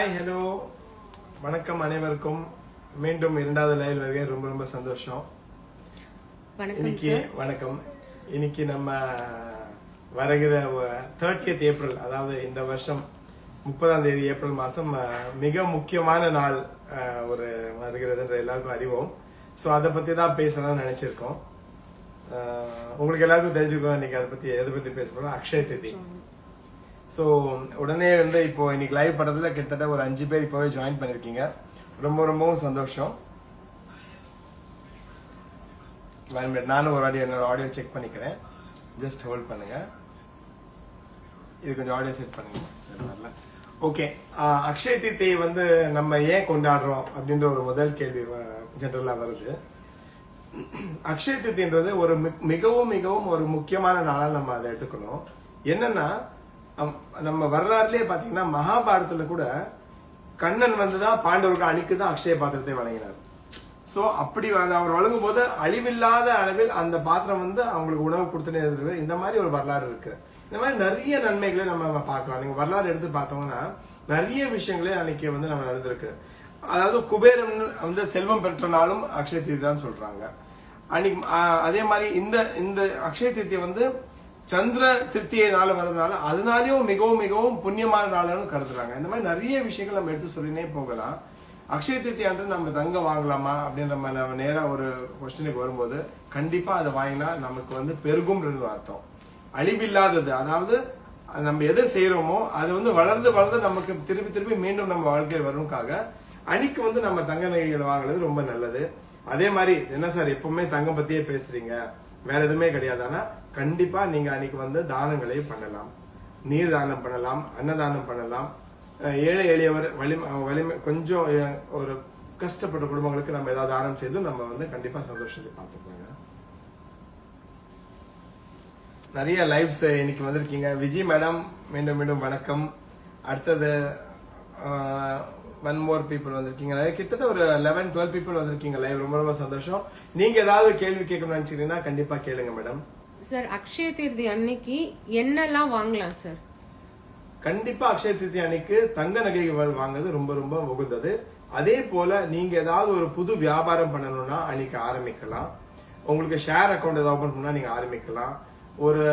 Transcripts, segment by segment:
Hi hello வணக்கம் அனைவருக்கும். மீண்டும் இரண்டாவது லைவ் வருகை ரொம்ப ரொம்ப சந்தோஷம். இன்னைக்கு வணக்கம். இன்னைக்கு நம்ம வருகிற தேர்ட்டியத் ஏப்ரல் அதாவது இந்த வருஷம் முப்பதாம் தேதி ஏப்ரல் மாசம் அஹ், மிக முக்கியமான நாள் ஒரு வருகிறதுன்ற எல்லாருக்கும் அறிவோம். ஸோ அதை பத்தி தான் பேசணும்னு நினைச்சிருக்கோம். உங்களுக்கு எல்லாருக்கும் தெரிஞ்சுக்கோ இன்னைக்கு அதை பத்தி எதை பத்தி பேச போறோம்? அக்ஷய திதி. ஸோ உடனே வந்து இப்போ இன்னைக்கு லைவ் படத்தில் கிட்டத்தட்ட ஒரு அஞ்சு பேர் இப்போவே ஜாயின் பண்ணியிருக்கீங்க ரொம்ப ரொம்பவும் சந்தோஷம். நானும் ஒரு ஆடியோ என்னோட ஆடியோ செக் பண்ணிக்கிறேன். ஜஸ்ட் ஹோல்ட் பண்ணுங்க. இது கொஞ்சம் ஆடியோ செட் பண்ணுங்க. ஓகே அக்ஷய தீர்த்தியை வந்து நம்ம ஏன் கொண்டாடுறோம் அப்படின்ற ஒரு முதல் கேள்வி ஜென்ரலாக வருது. அக்ஷய திருத்தின்றது ஒரு மி- மிகவும் மிகவும் ஒரு முக்கியமான நாளாக நம்ம அதை எடுத்துக்கணும். என்னன்னா நம்ம வரலாறுலயே பாத்தீங்கன்னா மகாபாரதத்துல கூட கண்ணன் வந்துதான் பாண்டவர்கள் அணிக்கு தான் அக்ஷய பாத்திரத்தை வழங்கினார் சோ அப்படி அவர் வழங்கும் போது அழிவில்லாத அளவில் அந்த பாத்திரம் வந்து அவங்களுக்கு உணவு கொடுத்துட்டே இருக்கு இந்த மாதிரி ஒரு வரலாறு இருக்கு. இந்த மாதிரி நிறைய நன்மைகளை நம்ம பார்க்கலாம். நீங்க வரலாறு எடுத்து பார்த்தோம்னா நிறைய விஷயங்களே அன்னைக்கு வந்து நம்ம நடந்திருக்கு. அதாவது குபேரன் வந்து செல்வம் பெற்ற நாளும் அக்ஷய தீதி தான் சொல்றாங்க. அன்னைக்கு அதே மாதிரி இந்த இந்த அக்ஷய தீர்த்தியை வந்து சந்திர திருப்தியை நாள் வர்றதுனால அதனாலேயும் மிகவும் மிகவும் புண்ணியமான நாள்னு கருதுறாங்க. இந்த மாதிரி நிறைய விஷயங்கள் நம்ம எடுத்து சொல்லினே போகலாம். அக்ஷய திருத்தி அன்று நம்ம தங்கம் வாங்கலாமா அப்படின்னு நம்ம நம்ம நேராக ஒரு கொஸ்டினுக்கு வரும்போது கண்டிப்பாக அதை வாங்கினா நமக்கு வந்து பெருகும்ன்றது அர்த்தம். அழிவில்லாதது. அதாவது நம்ம எதை செய்கிறோமோ அது வந்து வளர்ந்து வளர்ந்து நமக்கு திருப்பி திருப்பி மீண்டும் நம்ம வாழ்க்கையில் வரும்க்காக அணிக்கு வந்து நம்ம தங்க நகைகள் வாங்குறது ரொம்ப நல்லது. அதே மாதிரி என்ன சார் எப்பவுமே தங்கம் பத்தியே பேசுறீங்க? வேற எதுவுமே கிடையாது. ஆனா கண்டிப்பா நீங்க அன்னைக்கு வந்து தானங்களை பண்ணலாம். நீர் தானம் பண்ணலாம் அன்னதானம் பண்ணலாம். ஏழை எளியவர் வலிமை வலிமை கொஞ்சம் ஒரு கஷ்டப்பட்ட குடும்பங்களுக்கு நம்ம ஏதாவது தானம் செய்து நம்ம வந்து கண்டிப்பா சந்தோஷத்தை பார்த்துக்கோங்க. நிறைய லைவ்ஸ் இன்னைக்கு வந்திருக்கீங்க. விஜய் மேடம் மீண்டும் மீண்டும் வணக்கம். அடுத்தது ஒன் மோர் பீப்புள் வந்திருக்கீங்க. கிட்டத்தட்ட ஒரு லெவன் டுவெல் பீப்புள் வந்திருக்கீங்க. லைவ் ரொம்ப ரொம்ப சந்தோஷம். நீங்க ஏதாவது கேள்வி கேட்கணும்னு நினைச்சீங்கன்னா கண்டிப்பா கேளுங்க மேடம். சார் அக்ஷய தீர்த்தி அன்னைக்கு என்னெல்லாம் வாங்கலாம் சார்? கண்டிப்பா அக்ஷய தீர்த்தி அன்னைக்கு தங்க நகைகள் வாங்குறது ரொம்ப ரொம்ப உகந்தது. அதே போல நீங்க ஏதாவது ஒரு புது வியாபாரம் பண்ணணும்னா அன்னைக்கு ஆரம்பிக்கலாம். உங்களுக்கு ஷேர் அக்கௌண்ட் ஏதாவது ஓபன் பண்ணா நீங்க ஆரம்பிக்கலாம். ஒரு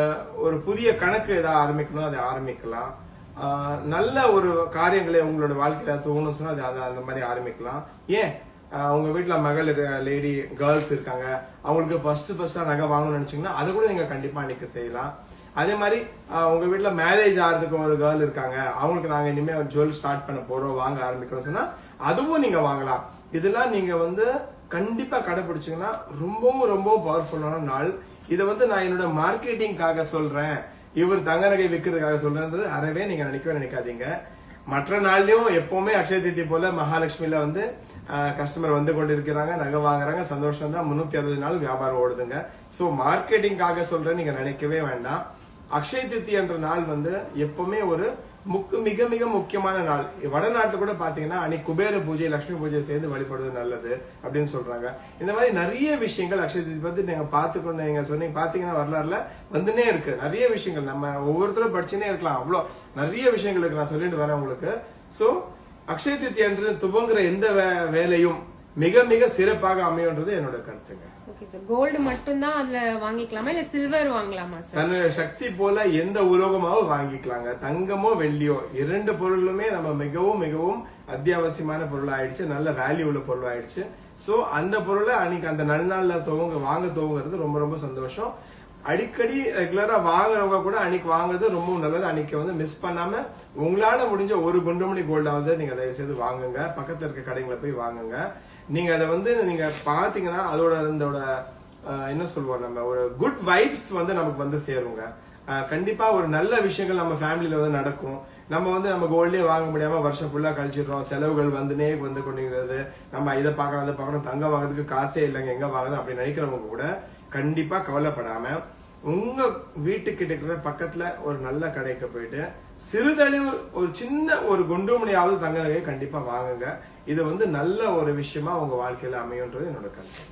ஒரு புதிய கணக்கு ஏதாவது ஆரம்பிக்கணும் அதை ஆரம்பிக்கலாம். நல்ல ஒரு காரியங்களை உங்களோட வாழ்க்கையில தோணும் சொன்னா அதை அந்த மாதிரி ஆரம்பிக்கலாம். ஏன்? உங்கள் வீட்டில் மகள் லேடி கேர்ள்ஸ் இருக்காங்க. அவங்களுக்கு ஃபர்ஸ்ட் ஃபர்ஸ்ட்டாக நகை வாங்கணும்னு நினச்சிங்கன்னா அதை கூட நீங்கள் கண்டிப்பாக அன்றைக்கி செய்யலாம். அதே மாதிரி உங்கள் வீட்டில் மேரேஜ் ஆகிறதுக்கு ஒரு கேர்ள் இருக்காங்க. அவங்களுக்கு நாங்கள் இனிமேல் ஜுவல் ஸ்டார்ட் பண்ண போகிறோம் வாங்க ஆரம்பிக்கிறோம் சொன்னால் அதுவும் நீங்கள் வாங்கலாம். இதெல்லாம் நீங்கள் வந்து கண்டிப்பாக கடைப்பிடிச்சிங்கன்னா ரொம்பவும் ரொம்பவும் பவர்ஃபுல்லான நாள். இதை வந்து நான் என்னோட மார்க்கெட்டிங்காக சொல்கிறேன் இவர் தங்க நகை விற்கிறதுக்காக சொல்கிறேன்றது அறவே நீங்கள் நினைக்கவே நினைக்காதீங்க. மற்ற நாள்லையும் எப்போவுமே அக்ஷய தீதி போல மகாலட்சுமியில் வந்து கஸ்டமர் வந்து கொண்டிருக்கிறாங்க நகை வாங்குறாங்க சந்தோஷம் தான். முன்னூத்தி அறுபது நாள் வியாபாரம் ஓடுதுங்க. ஸோ மார்க்கெட்டிங்காக சொல்றேன் நீங்க நினைக்கவே வேண்டாம். அக்ஷய தித்தி என்ற நாள் வந்து எப்பவுமே ஒரு முக்கு மிக மிக முக்கியமான நாள். வடநாட்டுல கூட பாத்தீங்கன்னா அன்னைக்கு குபேர பூஜை லட்சுமி பூஜை சேர்ந்து வழிபடுவது நல்லது அப்படின்னு சொல்றாங்க. இந்த மாதிரி நிறைய விஷயங்கள் அக்ஷய திருத்தி பத்தி நீங்க பாத்துக்கொண்டு நீங்க சொன்னீங்க. பாத்தீங்கன்னா வரலாறுல வந்துனே இருக்கு. நிறைய விஷயங்கள். நம்ம ஒவ்வொருத்தரும் படிச்சுனே இருக்கலாம். அவ்வளோ நிறைய விஷயங்களுக்கு நான் சொல்லிட்டு வரேன் உங்களுக்கு. சோ அக்ஷய திருத்தி அன்று துவங்குற எந்த வேலையும் மிக மிக சிறப்பாக அமையுன்றது என்னோட கருத்துங்க. கோல்டு மட்டும்தான் அதுல வாங்கிக்கலாமா? இல்ல சில்வர் வாங்கலாமா சார் தன்னுடைய சக்தி போல எந்த உலோகமாவும் வாங்கிக்கலாங்க. தங்கமோ வெள்ளியோ இரண்டு பொருளுமே நம்ம மிகவும் மிகவும் அத்தியாவசியமான பொருள் ஆயிடுச்சு நல்ல வேல்யூ உள்ள பொருள் ஆயிடுச்சு சோ அந்த பொருளை அன்னைக்கு அந்த நன்னாள்ல துவங்க வாங்க துவங்குறது ரொம்ப ரொம்ப சந்தோஷம். அடிக்கடி ரெகுலராக வாங்குறவங்க கூட அன்னைக்கு வாங்குறது ரொம்ப நல்லது. அன்னைக்கு வந்து மிஸ் பண்ணாம உங்களால முடிஞ்ச ஒரு குண்டுமணி கோல்டாவது நீங்க தயவு செய்து வாங்குங்க. பக்கத்துல இருக்க கடைகளை போய் வாங்குங்க. நீங்க அதை வந்து நீங்க பாத்தீங்கன்னா அதோட இருந்தோட என்ன சொல்லுவோம் நம்ம ஒரு குட் வைப்ஸ் வந்து நமக்கு வந்து சேருங்க. கண்டிப்பா ஒரு நல்ல விஷயங்கள் நம்ம ஃபேமிலியில வந்து நடக்கும். நம்ம வந்து நம்ம கோல்டே வாங்க முடியாம வருஷம் ஃபுல்லா கழிச்சிடுறோம் செலவுகள் வந்துனே வந்து கொண்டிருக்கிறது. நம்ம இதை பார்க்கணும் அதை பார்க்கணும் தங்கம் வாங்குறதுக்கு காசே இல்லைங்க. எங்க வாங்குறது அப்படி நினைக்கிறவங்க கூட கண்டிப்பாக கவலைப்படாமல் உங்கள் வீட்டுக்கிட்ட இருக்கிற பக்கத்தில் ஒரு நல்ல கடைக்கு போயிட்டு சிறிதளவு ஒரு சின்ன ஒரு குண்டுமணியாவது தங்க நகையை கண்டிப்பாக வாங்குங்க. இது வந்து நல்ல ஒரு விஷயமா உங்கள் வாழ்க்கையில் அமையுன்றது என்னோட கருத்து.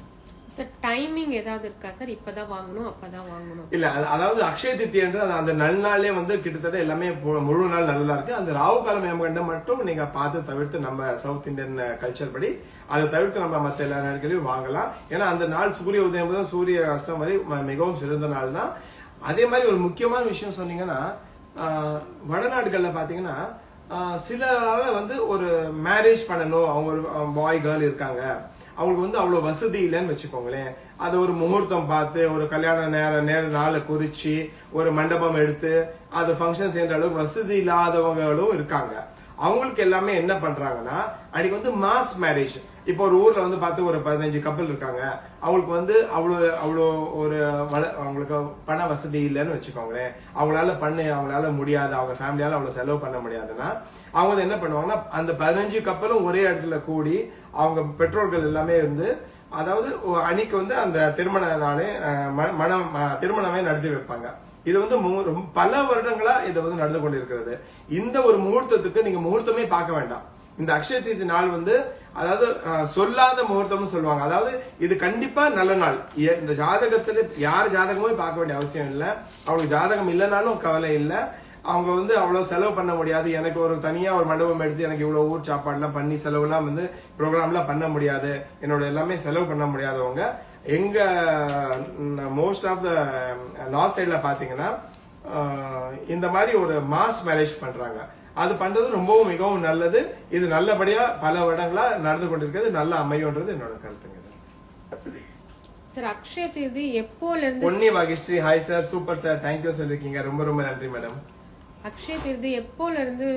சார் டைமிங் ஏதாவது இருக்கா சார் இப்பதான் வாங்கணும் அப்பதான் வாங்கணும். இல்ல அது- அதாவது அக்ஷய தித்தி என்று அந்த- அந்த நன்னாளே வந்து கிட்டத்தட்ட எல்லாமே முழு நாள் நல்லதா இருக்கு. அந்த ராகு காலம் ஏமகண்ட மட்டும் நீங்க பார்த்து தவிர்த்து நம்ம சவுத் இந்தியன் கல்ச்சர் படி அதை தவிர்த்து நம்ம மற்ற எல்லா நாட்களையும் வாங்கலாம். ஏன்னா அந்த நாள் சூரிய உதயம் முதல் சூரிய அஸ்தம் வரை மிகவும் சிறந்த நாள் தான். அதே மாதிரி ஒரு முக்கியமான விஷயம் சொன்னீங்கன்னா வடநாடுகள்ல பாத்தீங்கன்னா சிலரால வந்து ஒரு மேரேஜ் பண்ணணும். அவங்க ஒரு பாய் கேர்ள் இருக்காங்க. அவங்களுக்கு வந்து அவ்வளோ வசதி இல்லைன்னு வச்சுக்கோங்களேன். அதை ஒரு முகூர்த்தம் பார்த்து ஒரு கல்யாண நேரம் நேர நாளை குறித்து ஒரு மண்டபம் எடுத்து அது ஃபங்க்ஷன் செய்கிற அளவுக்கு வசதி இல்லாதவங்களும் இருக்காங்க. அவங்களுக்கு எல்லாமே என்ன பண்றாங்கன்னா அன்னைக்கு வந்து மாஸ் மேரேஜ் இப்போ ஒரு ஊர்ல வந்து பார்த்து ஒரு பதினஞ்சு கப்பல் இருக்காங்க. அவங்களுக்கு வந்து அவ்வளோ அவ்வளோ ஒரு வள- அவங்களுக்கு பண வசதி இல்லைன்னு வச்சுக்கோங்களேன். அவங்களால பண்ண அவங்களால முடியாது. அவங்க ஃபேமிலியால அவ்வளோ செலவு பண்ண முடியாதுன்னா அவங்க வந்து என்ன பண்ணுவாங்கன்னா அந்த பதினஞ்சு கப்பலும் ஒரே இடத்துல கூடி அவங்க பெற்றோர்கள் எல்லாமே வந்து அதாவது அணிக்கு அன்னைக்கு வந்து அந்த திருமண நாளே மனம் ம- திருமணமே நடத்தி வைப்பாங்க. இது வந்து மு- பல வருடங்களா இது வந்து நடந்து கொண்டிருக்கிறது. இந்த ஒரு முகூர்த்தத்துக்கு நீங்க முகூர்த்தமே பார்க்க வேண்டாம். இந்த அக்ஷய தீர்த்தி நாள் வந்து அதாவது சொல்லாத முகூர்த்தம்னு சொல்லுவாங்க. அதாவது இது கண்டிப்பா நல்ல நாள். ஏ- இந்த ஜாதகத்துல யார் ஜாதகமும் பார்க்க வேண்டிய அவசியம் இல்லை. அவங்களுக்கு ஜாதகம் இல்லைனாலும் கவலை இல்லை. அவங்க வந்து அவ்வளவு செலவு பண்ண முடியாது. எனக்கு ஒரு தனியா ஒரு மண்டபம் எடுத்து எனக்கு இவ்வளவு ஊர் சாப்பாடுலாம் பண்ணி செலவுலாம் வந்து ப்ரோக்ராம்லாம் பண்ண முடியாது. என்னோட எல்லாமே செலவு பண்ண முடியாதவங்க. எங்க மோஸ்ட் ஆஃப் த நார்த் சைட்ல பாத்தீங்கன்னா அஹ், இந்த மாதிரி ஒரு மாஸ் மேரேஜ் பண்றாங்க. அது பண்றது ரொம்பவும் மிகவும் நல்லது. இது நல்லபடியா பல வருடங்களா நடந்து கொண்டிருக்கிறது. நல்ல அமையும்ன்றது என்னோட கருத்துங்க. சார் அக்ஷய தீர்த்தி எப்போல இருந்து Ponni Bhagyashree hi sir super sir thank you சொல்லிருக்கீங்க. ரொம்ப ரொம்ப நன்றி மேடம் அக்ஷய தீர்த்தி எப்போல இருந்து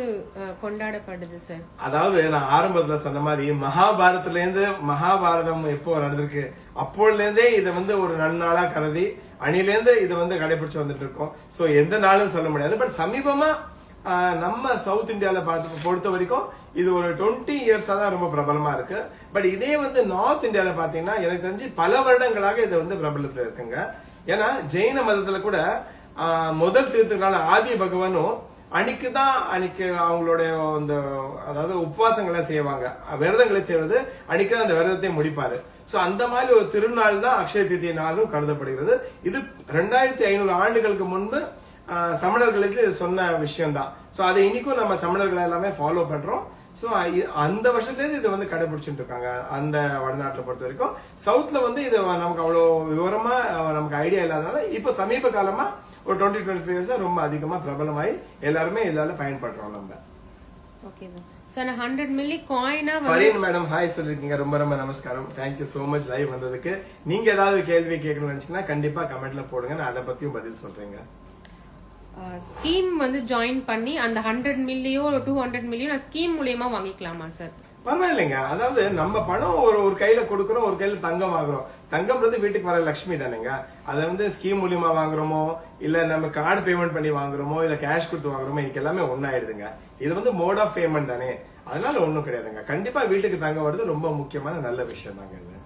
கொண்டாடப்படுது சார்? அதாவது நான் ஆரம்பத்துல சொன்ன மாதிரி மகாபாரதத்துல இருந்து மகாபாரதம் எப்போ நடந்திருக்கு? அப்போல இருந்தே இதை வந்து ஒரு நன்னாளா கருதி அணிலேருந்து இதை வந்து கடைபிடிச்சு வந்துட்டு இருக்கோம். சோ எந்த நாளும் சொல்ல முடியாது. பட் சமீபமா ஆஹ், நம்ம சவுத் இந்தியால பார்த்து பொறுத்த வரைக்கும் இது ஒரு டுவெண்ட்டி இயர்ஸா தான் ரொம்ப பிரபலமா இருக்கு. பட் இதே வந்து நார்த் இந்தியாவில் பார்த்தீங்கன்னா எனக்கு தெரிஞ்சு பல வருடங்களாக இது வந்து பிரபலத்துல இருக்குங்க. ஏன்னா ஜெயின மதத்துல கூட முதல் தீர்த்தங்களான ஆதி பகவானும் அன்னைக்கு தான் அன்னைக்கு அவங்களுடைய அந்த அதாவது உபவாசங்களை செய்வாங்க. விரதங்களை செய்வது அன்னைக்கு தான் அந்த விரதத்தை முடிப்பாரு. ஸோ அந்த மாதிரி ஒரு திருநாள் தான் அக்ஷய திதி நாளும் கருதப்படுகிறது. இது ரெண்டாயிரத்தி ஐநூறு ஆண்டுகளுக்கு முன்பு சமணர்களுக்கு இது சொன்ன விஷயம் தான் அதை இன்னைக்கும் நம்ம சமணர்கள் எல்லாமே ஃபாலோ பண்றோம். ஸோ அந்த வருஷத்துலேருந்து இதை இது வந்து கடைபிடிச்சிட்டு இருக்காங்க அந்த வடநாட்டில் பொறுத்த வரைக்கும். சவுத்தில் வந்து இது நமக்கு அவ்வளோ விவரமாக நமக்கு ஐடியா இல்லாதனால இப்போ சமீப காலமாக ஒரு டுவெண்ட்டி டுவெண்ட்டி ஃபைவ் ரொம்ப அதிகமா பிரபலமாயி எல்லாருமே இதால பயன்படுறோம் நம்ம. ஓகே சார் ஹண்ட்ரட் மில்லி காயினா ஃபரீன் மேடம் ஹாய் சொல்லிருக்கீங்க. ரொம்ப ரொம்ப நமஸ்காரம். தேங்க்யூ so மச் லைவ் வந்ததுக்கு. நீங்க ஏதாவது கேள்வி கேட்கணும்னு நினைச்சீங்கன்னா கண்டிப்பா கமெண்ட்ல போடுங்க. நான் அதை பத்தியும் பதில் சொல்றேங்க. ஸ்கீம் வந்து ஜாயின் பண்ணி அந்த hundred million two hundred million நான் ஸ்கீம் மூலியமா வாங்கிக்கலாமா சார் பரவாயில்லைங்க. அதாவது நம்ம பணம் ஒரு ஒரு கையில கொடுக்குறோம் ஒரு கையில தங்கம் வாங்குறோம். தங்கம்ன்றது வீட்டுக்கு வர லட்சுமி தானேங்க. அதை வந்து ஸ்கீம் மூலியமா வாங்குறோமோ இல்ல நம்ம கார்டு பேமெண்ட் பண்ணி வாங்குறோமோ இல்ல கேஷ் கொடுத்து வாங்குறோமோ இதுக்கு எல்லாமே ஒன்னாயிடுதுங்க இது வந்து மோட் ஆஃப் பேமெண்ட் தானே. அதனால ஒண்ணும் கிடையாதுங்க. கண்டிப்பா வீட்டுக்கு தங்கம் வர்றது ரொம்ப முக்கியமான நல்ல விஷயம் தாங்க இது.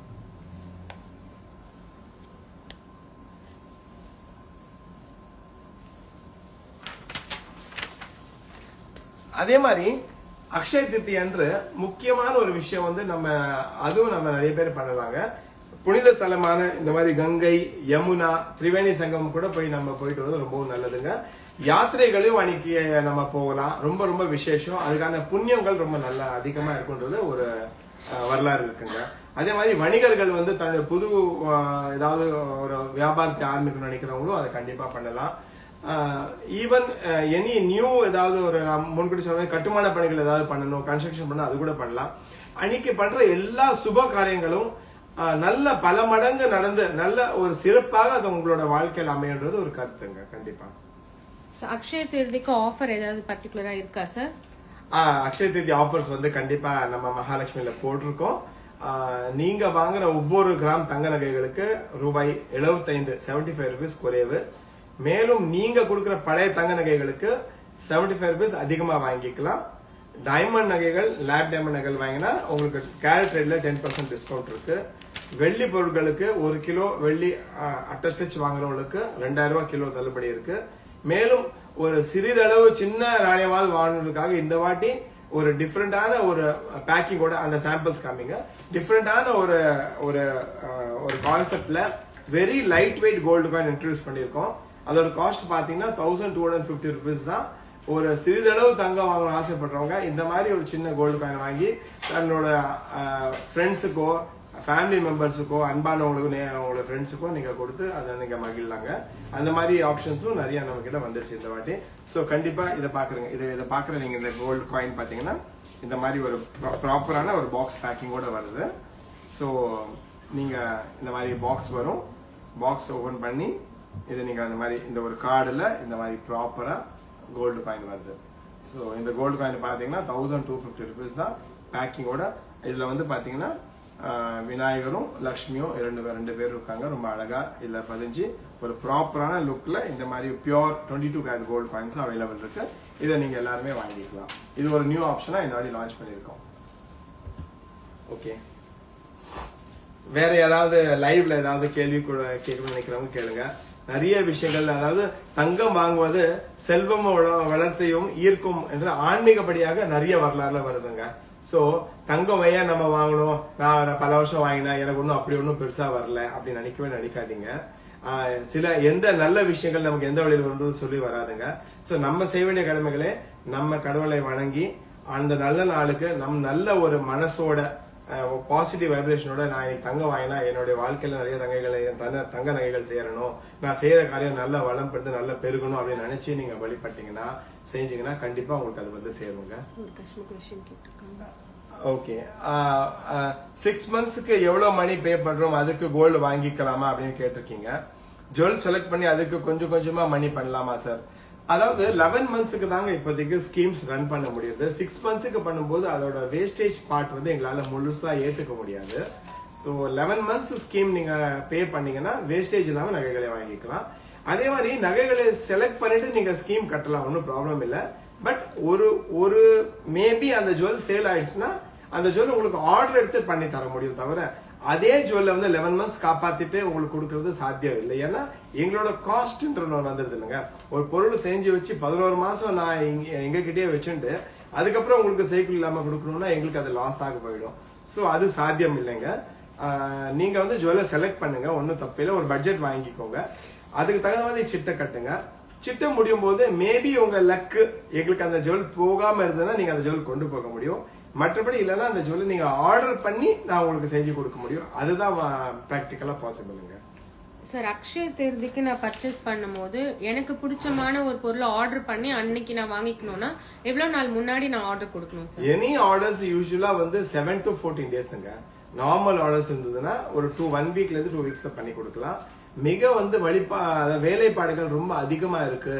அதே மாதிரி அக்ஷய திருத்தி அன்று முக்கியமான ஒரு விஷயம் வந்து நம்ம அதுவும் நம்ம நிறைய பேர் பண்ணுவாங்க புனித ஸ்தலமான இந்த மாதிரி கங்கை யமுனா திரிவேணி சங்கம் கூட போய் நம்ம போயிட்டு வரது ரொம்பவும் நல்லதுங்க. யாத்திரைகளையும் அன்னைக்கு நம்ம போகலாம். ரொம்ப ரொம்ப விசேஷம். அதுக்கான புண்ணியங்கள் ரொம்ப நல்லா அதிகமா இருக்குன்றது ஒரு வரலாறு இருக்குங்க. அதே மாதிரி வணிகர்கள் வந்து தன்னுடைய புது ஏதாவது ஒரு வியாபாரத்தை ஆரம்பிக்கணும்னு நினைக்கிறவங்களும் அதை கண்டிப்பா பண்ணலாம். ஈவன் எனி நியூ ஏதாவது ஒரு முன்கூட்டி சொன்ன கட்டுமான பணிகள் ஏதாவது பண்ணணும் கன்ஸ்ட்ரக்ஷன் பண்ண அது கூட பண்ணலாம். அன்னைக்கு பண்ற எல்லா சுப காரியங்களும் நல்ல பல மடங்கு நடந்து நல்ல ஒரு சிறப்பாக அது உங்களோட வாழ்க்கையில் அமையன்றது ஒரு கருத்துங்க கண்டிப்பா. அக்ஷய தீர்த்திக்கு ஆஃபர் ஏதாவது பர்டிகுலரா இருக்கா சார் அக்ஷய திருதி ஆஃபர்ஸ் வந்து கண்டிப்பா நம்ம மகாலட்சுமியில போட்டிருக்கோம். நீங்க வாங்குற ஒவ்வொரு கிராம் தங்க நகைகளுக்கு ரூபாய் 75 செவன்டி ஃபைவ் ருபீஸ் குறைவு. மேலும் நீங்க கொடுக்குற பழைய தங்க நகைகளுக்கு 75 ஃபைவ் ருபீஸ் அதிகமாக வாங்கிக்கலாம். டைமண்ட் நகைகள் லேப் டைமண்ட் நகைகள் வாங்கினா உங்களுக்கு கேரட் ரேட்ல டென் பர்சன்ட் டிஸ்கவுண்ட் இருக்கு. வெள்ளி பொருட்களுக்கு ஒரு கிலோ வெள்ளி அட்டர் ஸ்டிச் வாங்குறவங்களுக்கு ரெண்டாயிரம் ரூபாய் கிலோ தள்ளுபடி இருக்கு. மேலும் ஒரு சிறிதளவு சின்ன நாணயமாவது வாங்கினதுக்காக இந்த வாட்டி ஒரு டிஃப்ரெண்டான ஒரு பேக்கிங்கோட அந்த சாம்பிள்ஸ் காமிங்க. டிஃப்ரெண்டான ஒரு ஒரு ஒரு கான்செப்ட்ல very light weight gold coin introduce பண்ணியிருக்கோம். அதோட காஸ்ட் பார்த்தீங்கன்னா thousand two hundred fifty rupees தான். ஒரு சிறிதளவு தங்கம் வாங்கணும் ஆசைப்படுறவங்க இந்த மாதிரி ஒரு சின்ன கோல்டு காயின் வாங்கி தன்னோட ஃப்ரெண்ட்ஸுக்கோ ஃபேமிலி மெம்பர்ஸுக்கோ அன்பானவங்களுக்கோ நே- உங்களோட ஃப்ரெண்ட்ஸுக்கோ நீங்கள் கொடுத்து அதை நீங்கள் மகிழலாங்க. அந்த மாதிரி ஆப்ஷன்ஸும் நிறைய நம்மக்கிட்ட வந்துடுச்சு வந்துருச்சு இந்த வாட்டி. ஸோ கண்டிப்பாக இதை பார்க்குறங்க இதை இதை பார்க்குற நீங்கள் இந்த கோல்டு காயின் பார்த்தீங்கன்னா இந்த மாதிரி ஒரு ப்ராப்பரான ஒரு பாக்ஸ் பேக்கிங்கோட வருது. ஸோ நீங்கள் இந்த மாதிரி பாக்ஸ் வரும். பாக்ஸ் ஓபன் பண்ணி இதை நீங்கள் அந்த மாதிரி இந்த ஒரு கார்டுல இந்த மாதிரி ப்ராப்பராக கோல்டு காயின் வருது. ஸோ இந்த கோல்டு காயின் பார்த்தீங்கன்னா தௌசண்ட் டூ ஃபிஃப்டி ருபீஸ் தான் பேக்கிங்கோட இதில் வந்து பார்த்தீங்கன்னா விநாயகரும் லக்ஷ்மியும் ரெண்டு பேர் ரெண்டு பேரும் இருக்காங்க. ரொம்ப அழகா இதில் பதிஞ்சு ஒரு ப்ராப்பரான லுக்கில் இந்த மாதிரி pure twenty two carat gold coins available இருக்கு. இதை நீங்கள் எல்லாருமே வாங்கிக்கலாம். இது ஒரு நியூ ஆப்ஷனாக இந்த வாட்டி லான்ச் பண்ணியிருக்கோம். ஓகே வேற ஏதாவது லைவ்ல ஏதாவது கேள்வி கூட கேட்கணும்னு நினைக்கிறவங்க கேளுங்க. நிறைய விஷயங்கள் அதாவது தங்கம் வாங்குவது செல்வம் வளர்த்தையும் ஈர்க்கும் என்று ஆன்மீகப்படியாக நிறைய வரலாறுல வருதுங்க. ஸோ தங்கம் ஏன் நம்ம வாங்கணும்? நான் பல வருஷம் வாங்கினேன் எனக்கு ஒன்றும் அப்படி ஒன்றும் பெருசாக வரல அப்படின்னு நினைக்கவே நினைக்காதீங்க. சில எந்த நல்ல விஷயங்கள் நமக்கு எந்த வழியில் வரும்ன்றது சொல்லி வராதுங்க. ஸோ நம்ம செய்ய வேண்டிய கடமைகளே நம்ம கடவுளை வணங்கி அந்த நல்ல நாளுக்கு நம் நல்ல ஒரு மனசோட பாசிட்டிவ் வைப்ரேஷனோட நான் இன்னைக்கு தங்கம் வாங்கினா என்னுடைய வாழ்க்கையில நிறைய தங்கைகளை தங்க தங்க நகைகள் சேரணும் நான் செய்யற காரியம் நல்ல வளம் பெற்று நல்ல பெருகணும் அப்படின்னு நினைச்சு நீங்க வழிபட்டீங்கன்னா செஞ்சீங்கன்னா கண்டிப்பா உங்களுக்கு அது வந்து சேருங்க. ஓகே. சிக்ஸ் மந்த்ஸ்க்கு எவ்வளவு மணி பே பண்றோம் அதுக்கு கோல்டு வாங்கிக்கலாமா அப்படின்னு கேட்டிருக்கீங்க. ஜுவல் செலக்ட் பண்ணி அதுக்கு கொஞ்சம் கொஞ்சமா மணி பண்ணலாமா சார் அதாவது லெவன் மந்த்ஸுக்கு தாங்க இப்போதைக்கு ஸ்கீம்ஸ் ரன் பண்ண முடியுது. சிக்ஸ் மந்த்ஸுக்கு பண்ணும்போது அதோட வேஸ்டேஜ் பார்ட் வந்து எங்களால் முழுசாக ஏற்றுக்க முடியாது. ஸோ லெவன் மந்த்ஸ் ஸ்கீம் நீங்கள் பே பண்ணீங்கன்னா வேஸ்டேஜ் இல்லாமல் நகைகளை வாங்கிக்கலாம். அதே மாதிரி நகைகளை செலக்ட் பண்ணிட்டு நீங்கள் ஸ்கீம் கட்டலாம் ஒன்றும் ப்ராப்ளம் இல்லை. பட் ஒரு ஒரு மேபி அந்த ஜுவல் சேல் ஆயிடுச்சுன்னா அந்த ஜுவல் உங்களுக்கு ஆர்டர் எடுத்து பண்ணி தர முடியும் தவிர அதே ஜுவல்ல வந்து லெவன் மந்த்ஸ் காப்பாத்திட்டு உங்களுக்கு கொடுக்கறது சாத்தியம் இல்லை. ஏன்னா எங்களோட காஸ்ட்ன்ற ஒன்று வந்துருது இல்லைங்க. ஒரு பொருள் செஞ்சு வச்சு பதினோரு மாசம் நான் எங்ககிட்டயே வச்சுட்டு அதுக்கப்புறம் உங்களுக்கு சைக்கிள் இல்லாம கொடுக்கணும்னா எங்களுக்கு அது லாஸ் ஆக போயிடும். ஸோ அது சாத்தியம் இல்லைங்க. நீங்க வந்து ஜுவல்லை செலக்ட் பண்ணுங்க. ஒன்றும் தப்பில்லை ஒரு பட்ஜெட் வாங்கிக்கோங்க. அதுக்கு தகுந்த மாதிரி சிட்டை கட்டுங்க. சிட்டை முடியும் போது மேபி உங்க லக்கு எங்களுக்கு அந்த ஜுவல் போகாம இருந்ததுன்னா நீங்க அந்த ஜுவல் கொண்டு போக முடியும். மற்றபடி இல்லைன்னா அந்த ஜுவல் நீங்க ஆர்டர் பண்ணி நான் உங்களுக்கு செஞ்சு கொடுக்க முடியும். அதுதான் ப்ராக்டிக்கலா பாசிபிளுங்க சார் அக்ஷய தேர்திக்கு நான் பர்ச்சேஸ் பண்ணும்போது எனக்கு பிடிச்சமான ஒரு பொருளை ஆர்டர் பண்ணி அன்னைக்கு நான் வாங்கிக்கணும்னா எவ்வளவு நாள் முன்னாடி நான் ஆர்டர் கொடுக்கணும் சார் எனி ஆர்டர்ஸ் யூஸ்வலா வந்து செவன் டு ஃபோர்டீன் டேஸ்ங்க நார்மல் ஆர்டர்ஸ் இருந்ததுன்னா ஒரு டூ ஒன் வீக்ல இருந்து டூ வீக்ஸ்ல பண்ணி கொடுக்கலாம். மிக வந்து வழிபா வேலைப்பாடுகள் ரொம்ப அதிகமா இருக்கு.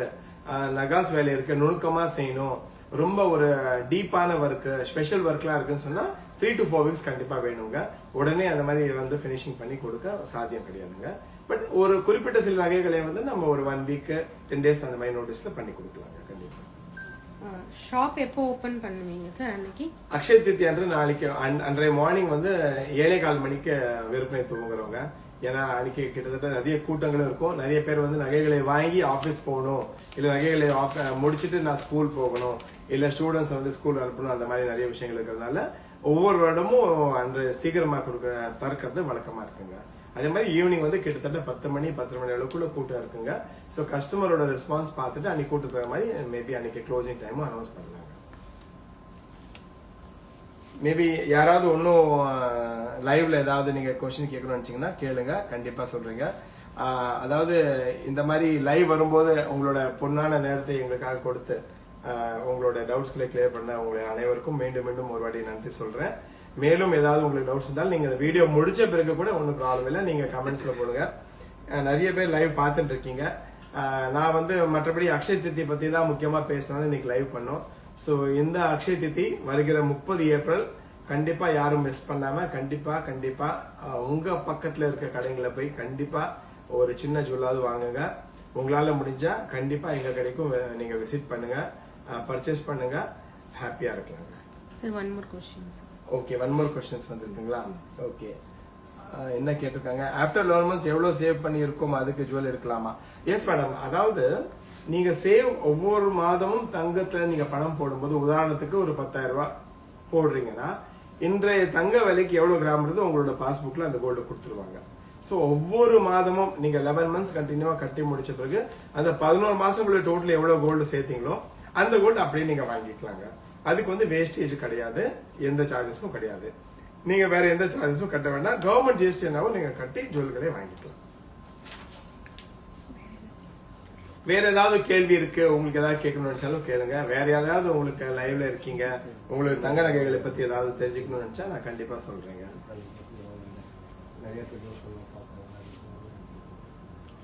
நகாஸ் வேலை இருக்கு நுணுக்கமா செய்யணும். ரொம்ப ஒரு டீப்பான ஒர்க் ஸ்பெஷல் ஒர்க்லாம் இருக்குன்னு சொன்னா த்ரீ டு ஃபோர் வீக்ஸ் கண்டிப்பா வேணுங்க. உடனே அந்த மாதிரி வந்து ஃபினிஷிங் பண்ணி கொடுக்க சாத்தியம் கிடையாதுங்க. பட் ஒரு குறிப்பிட்ட சில நகைகளை வந்து நம்ம ஒரு ஒன் வீக் டென் டேஸ் அந்த மாதிரி நோட்டீஸ்ல பண்ணி கொடுக்கலாங்க கண்டிப்பா. ஷாப் எப்போ ஓபன் பண்ணுவீங்க சார் அன்னைக்கு? அக்ஷய திருத்தி அன்று நாளைக்கு அன்- அன்றைய மார்னிங் வந்து ஏழே கால் மணிக்கு விற்பனை துவங்குறவங்க ஏன்னா அன்னைக்கு கிட்டத்தட்ட நிறைய கூட்டங்களும் இருக்கும். நிறைய பேர் வந்து நகைகளை வாங்கி ஆபீஸ் போகணும். இல்ல நகைகளை முடிச்சிட்டு நான் ஸ்கூல் போகணும். இல்லை ஸ்டூடெண்ட்ஸ் வந்து ஸ்கூல் அனுப்பணும் அந்த மாதிரி நிறைய விஷயங்கள் இருக்கிறதுனால ஒவ்வொரு வருடமும் அன்று சீக்கிரமாக கொடுக்க திறக்கிறது வழக்கமாக இருக்குங்க. அதே மாதிரி ஈவினிங் வந்து கிட்டத்தட்ட பத்து மணி பத்து மணி அளவுக்குள்ள கூட்டம் இருக்குங்க. ஸோ கஸ்டமரோட ரெஸ்பான்ஸ் பார்த்துட்டு அன்னைக்கு போகிற மாதிரி மேபி அன்னைக்கு க்ளோசிங் டைமும் அனௌன்ஸ் பண்ணலாங்க. மேபி யாராவது ஒன்றும் லைவ்ல ஏதாவது நீங்க கொஸ்டின் கேட்கணும்னு நினச்சிங்கன்னா கேளுங்க கண்டிப்பா சொல்றீங்க. அதாவது இந்த மாதிரி லைவ் வரும்போது உங்களோட பொண்ணான நேரத்தை எங்களுக்காக கொடுத்து உங்களோட டவுட்ஸ்களை கிளியர் பண்ண உங்களை அனைவருக்கும் மீண்டும் மீண்டும் ஒரு வாட்டி நன்றி சொல்கிறேன் மேலும் ஏதாவது உங்களுக்கு டவுட்ஸ் இருந்தாலும் நீங்கள் இந்த வீடியோ முடிச்ச பிறகு கூட ஒன்றும் ப்ராப்ளம் இல்லை. நீங்கள் கமெண்ட்ஸில் போடுங்க. நிறைய பேர் லைவ் பார்த்துட்டு இருக்கீங்க. நான் வந்து மற்றபடி அக்ஷய தித்தி பற்றி தான் முக்கியமாக பேசினாலும் இன்னைக்கு லைவ் பண்ணோம். ஸோ இந்த அக்ஷய திதி வருகிற முப்பது ஏப்ரல் கண்டிப்பாக யாரும் மிஸ் பண்ணாமல் கண்டிப்பாக கண்டிப்பாக உங்கள் பக்கத்தில் இருக்க கடைங்களை போய் கண்டிப்பாக ஒரு சின்ன ஜுவல்லாவது வாங்குங்க. உங்களால் முடிஞ்சால் கண்டிப்பாக எங்கள் கடைக்கும் நீங்கள் விசிட் பண்ணுங்கள் பர்ச்சேஸ் பண்ணுங்க. ஹாப்பியா இருக்கலாங்க. Sir one more sir okay one more questions வந்திருக்குங்களா? Okay என்ன கேட்டிருக்காங்க? ஆஃப்டர் லெவன் மந்த்ஸ் எவ்வளவு சேவ் பண்ணி இருக்கோம் அதுக்கு ஜுவல் எடுக்கலாமா? எஸ் மேடம் அதாவது நீங்க சேவ் ஒவ்வொரு மாதமும் தங்கத்துல நீங்க பணம் போடும்போது உதாரணத்துக்கு ஒரு பத்தாயிரம் ரூபாய் போடுறீங்கன்னா இன்றைய தங்க விலைக்கு எவ்வளவு கிராம் வருது உங்களோட பாஸ்புக்ல அந்த கோல்டு கொடுத்துருவாங்க. ஸோ ஒவ்வொரு மாதமும் நீங்க லெவன் மந்த்ஸ் கண்டினியூவா கட்டி முடிச்ச பிறகு அந்த பதினோரு மாசங்களுடைய டோட்டல் எவ்வளவு கோல்டு சேர்த்தீங்களோ அந்த கோல்டு அப்படியே நீங்க வாங்கிக்கலாங்க. அதுக்கு வந்து வேஸ்டேஜ் கிடையாது. எந்த சார்ஜஸும் கிடையாது. நீங்க வேற எந்த சார்ஜஸும் கட்ட வேண்டாம். கவர்மெண்ட் ஜிஎஸ்டினாவும் நீங்க கட்டி ஜுவல்களை வாங்கிக்கலாம். வேற ஏதாவது கேள்வி இருக்கு? உங்களுக்கு ஏதாவது கேட்கணும்னு நினைச்சாலும் கேளுங்க. வேற யாராவது உங்களுக்கு லைவ்ல இருக்கீங்க. உங்களுக்கு தங்க நகைகளை பத்தி ஏதாவது தெரிஞ்சுக்கணும்னு நினைச்சா நான் கண்டிப்பா சொல்றேங்க.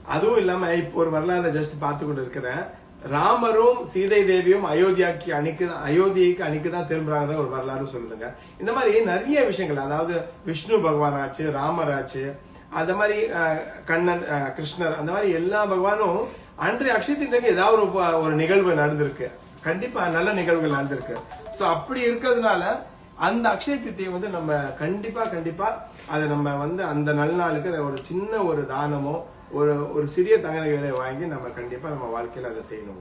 அதுவும் இல்லாம இப்போ ஒரு வரலாறு ஜஸ்ட் பார்த்து கொண்டு இருக்கிறேன். ராமரும் சீதை தேவியும் அயோத்தியாக்கு அணிக்கு அயோத்தியைக்கு அணிக்கு தான் திரும்புறாங்க ஒரு வரலாறு சொல்லுங்க இந்த மாதிரி நிறைய விஷயங்கள் அதாவது விஷ்ணு பகவான் ஆச்சு ராமர் ஆச்சு அந்த மாதிரி கண்ணன் கிருஷ்ணர் அந்த மாதிரி எல்லா பகவானும் அன்றைய அக்ஷயத்தின் ஏதாவது ஒரு ஒரு நிகழ்வு நடந்திருக்கு. கண்டிப்பா நல்ல நிகழ்வுகள் நடந்திருக்கு. ஸோ அப்படி இருக்கிறதுனால அந்த அக்ஷய தித்தியை வந்து நம்ம கண்டிப்பா கண்டிப்பா அதை நம்ம வந்து அந்த நல்ல நாளுக்கு அதை ஒரு சின்ன ஒரு தானமோ ஒரு ஒரு சிறிய தங்க நகைகளை வாங்கி நம்ம கண்டிப்பா நம்ம வாழ்க்கையில அதை செய்யணும்.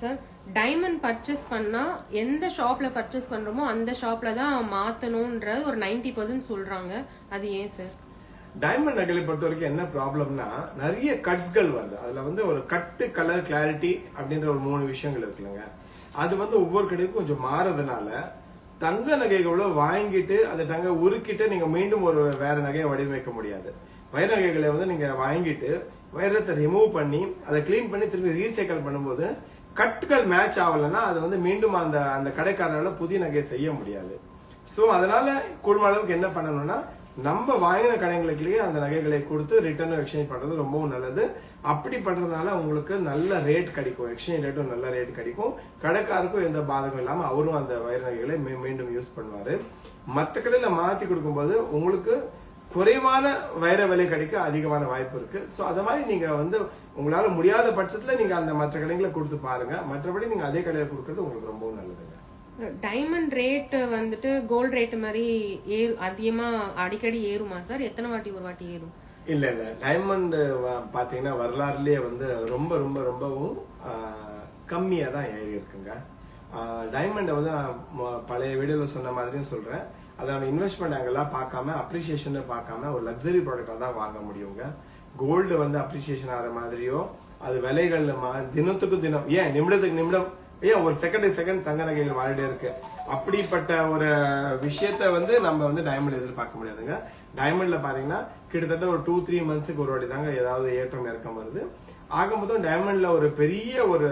சார் டைமண்ட் பர்ச்சேஸ் பண்ணா எந்த ஷாப்ல பர்ச்சேஸ் பண்றோமோ அந்த ஷாப்ல தான் மாத்தணும்ன்றது ஒரு 90% பர்சன்ட் சொல்றாங்க. அது ஏன் சார் டைமண்ட் நகைகளை பொறுத்த வரைக்கும் என்ன ப்ராப்ளம்னா நிறைய கட்ஸ்கள் வருது. அதுல வந்து ஒரு கட்டு கலர் கிளாரிட்டி அப்படின்ற ஒரு மூணு விஷயங்கள் இருக்குல்லங்க. அது வந்து ஒவ்வொரு கடைக்கும் கொஞ்சம் மாறதுனால தங்க நகைகளை வாங்கிட்டு அந்த தங்க உருக்கிட்டு நீங்க மீண்டும் ஒரு வேற நகையை வடிவமைக்க முடியாது. வைரகைகளை வந்து நீங்கள் வாங்கிட்டு வைரத்தை ரிமூவ் பண்ணி அதை க்ளீன் பண்ணி திரும்பி ரீசைக்கிள் பண்ணும்போது கட்டுகள் மேட்ச் ஆகலைன்னா அது வந்து மீண்டும் அந்த அந்த கடைக்காரனால் புதிய நகையை செய்ய முடியாது. ஸோ அதனால கூடுமான அளவுக்கு என்ன பண்ணணும்னா நம்ம வாங்கின கடைகளுக்குள்ளேயே அந்த நகைகளை கொடுத்து ரிட்டர்ன் எக்ஸ்சேஞ்ச் பண்ணுறது ரொம்பவும் நல்லது. அப்படி பண்ணுறதுனால உங்களுக்கு நல்ல ரேட் கிடைக்கும். எக்ஸ்சேஞ்ச் ரேட்டும் நல்ல ரேட் கிடைக்கும். கடைக்காருக்கும் எந்த பாதகம் இல்லாமல் அவரும் அந்த வைர நகைகளை மீண்டும் யூஸ் பண்ணுவார். மற்ற கடையில் மாற்றி கொடுக்கும்போது உங்களுக்கு குறைவான வைர விலை கிடைக்க அதிகமான வாய்ப்பு இருக்கு. சோ அத மாதிரி நீங்க வந்து உங்களால முடியாத பட்சத்துல நீங்க அந்த மற்ற கடைகளை கொடுத்து பாருங்க. மற்றபடி நீங்க அதே கடையில கொடுக்கறது உங்களுக்கு ரொம்பவும் நல்லதுங்க. டைமண்ட் ரேட் வந்துட்டு கோல்ட் ரேட் மாதிரி ஏறு அதிகமா அடிக்கடி ஏறுமா சார் எத்தனை வாட்டி ஒரு வாட்டி ஏறும்? இல்ல இல்ல. டைமண்ட் பாத்தீங்கன்னா வரலாறுலயே வந்து ரொம்ப ரொம்ப ரொம்பவும் கம்மியா தான் ஏறி இருக்குங்க டைமண்டை வந்து நான் பழைய வீடியோல சொன்ன மாதிரியும் சொல்றேன். அதை நம்ம இன்வெஸ்ட்மெண்ட் ஆங்கெல்லாம் பார்க்காம அப்ரிசியேஷன் பார்க்காம ஒரு லக்ஸரி ப்ராடக்டாக தான் வாங்க முடியுங்க. கோல்டு வந்து அப்ரிசியேஷன் ஆகிற மாதிரியோ அது விலைகள் மா- தினத்துக்கு தினம் ஏன் நிமிடத்துக்கு நிமிடம் ஏன் ஒரு செகண்ட் செகண்ட் தங்க நகைகள் மாறிட்டே இருக்கு. அப்படிப்பட்ட ஒரு விஷயத்த வந்து நம்ம வந்து டைமண்ட் எதிர்பார்க்க முடியாதுங்க. டைமண்ட்ல பாத்தீங்கன்னா கிட்டத்தட்ட ஒரு டூ த்ரீ மந்த்ஸுக்கு ஒரு வாட்டி தாங்க ஏதாவது ஏற்றம் இறக்கம் வருது. ஆக மொத்தம் டைமண்ட்ல ஒரு பெரிய ஒரு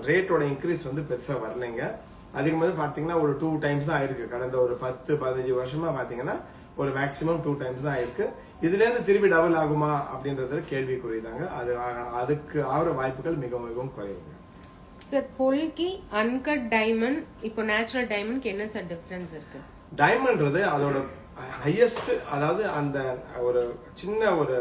ரேட்டோட இன்க்ரீஸ் வந்து பெருசா வரலைங்க. அதுக்கு வந்து பாத்தீங்கன்னா ஒரு டூ டைம்ஸ் தான் ஆயிருக்கு. கடந்த ஒரு பத்து பதினஞ்சு வருஷமா பாத்தீங்கன்னா ஒரு மேக்ஸிமம் டூ டைம்ஸ் தான் ஆயிருக்கு. இதுல இருந்து திருப்பி டபுள் ஆகுமா அப்படின்றது கேள்விக்குறிதாங்க. அது அதுக்கு ஆகிற வாய்ப்புகள் மிக மிகவும் குறைவுங்க. சார் பொல்கி அன்கட் டைமண்ட் இப்போ நேச்சுரல் டைமண்ட்க்கு என்ன சார் டிஃபரன்ஸ் இருக்கு? டைமண்ட்றது அதோட ஹையஸ்ட் அதாவது அந்த ஒரு சின்ன ஒரு